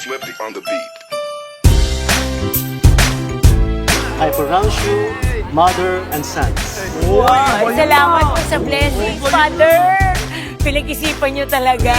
Flippy on the beat. I pronounce you mother and sons. Wow, salamat po sa blessing, Father. Pinag-isipan niyo talaga.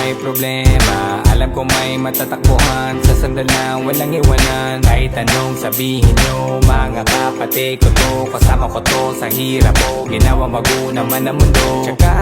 May problema. Alam ko may matatakbuhan. Sa sandal na walang iwanan. Kahit anong sabihin nyo Mga kapatid ko to. Kasama ko to sa hirap ko. Ginawa mago naman ang mundo. Tsaka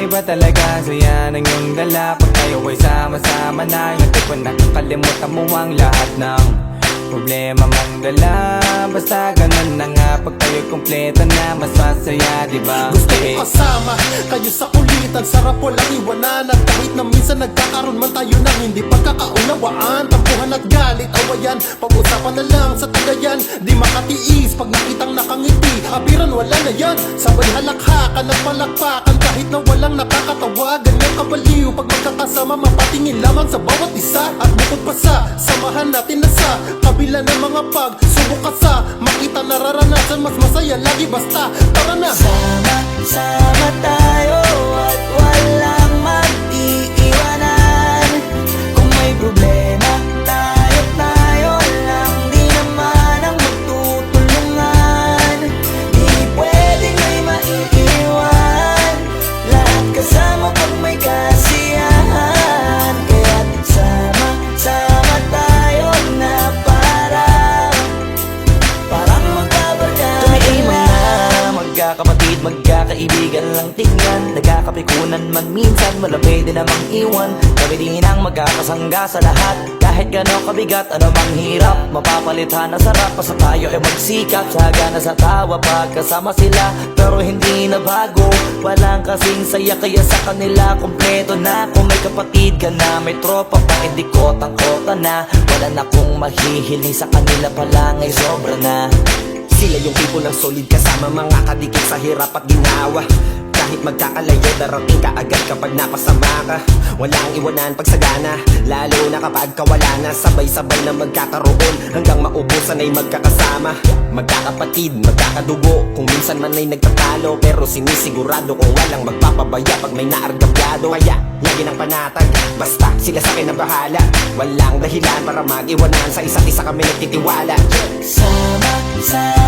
iba talaga. Saya ng iyong dala. Pag tayo ay sama-sama na Hindi ko nakakalimutan mo ang lahat ng Problema mang dala Basta ganun na nga Pag tayo'y kumpleto na Mas masaya diba? Gusto Eh. ko kasama kayo sa kulitan Sarap walang iwanan At kahit na minsan nagkakaroon man tayo ng hindi pagkakaunawaan. Tampuhan at galit, awayan. Pag-usapan na lang sa tagayan. Di makatiis pag nakitang nakangiti. Abiran wala na yan. Sabay halakhakan at palakpakan. Kahit na walang nakakatawa Ganyan kabaliw. Pag magkakasama mapatingin lamang sa bawat isa. At bukod pa sa samahan natin na sa Kabila ng mga pag Subok ka sa makita nararanasan Mas masaya. Lagi basta Tara na. Sama-sama tayo magkakapatid, magkakaibigan lang tingnan. Nagkakapikunan man minsan, wala pwede namang iwan. Kami din ang magkakasangga sa lahat. Kahit gano'ng kabigat, ano mang hirap Mapapalitan na sarap, basta tayo ay magsikap Saga na sa tawa, pagkasama sila. Pero hindi na bago Walang kasing saya, kaya sa kanila Kompleto na, kung may kapatid ka na May tropa pa, hindi kotang-kota na. Wala na kong mahihiling sa kanila pa lang ay sobra na Sila yung tipo ng solid kasama mga kadikit sa hirap at ginawa. Kahit magkakalayo, darating ka agad kapag napasama ka. Walang iwanan pag sagana Lalo na kapag kawala na. Sabay-sabay na magkakaroon Hanggang maubusan ay magkakasama. Magkakapatid, magkakadugo Kung minsan man ay nagtatalo. Pero sinisigurado kung walang magpapabaya Pag may naargabyado. Kaya, lagi ng panatag Basta sila sa akin ang bahala. Walang dahilan para mag-iwanan Sa isa't isa kami nagtitiwala. Sa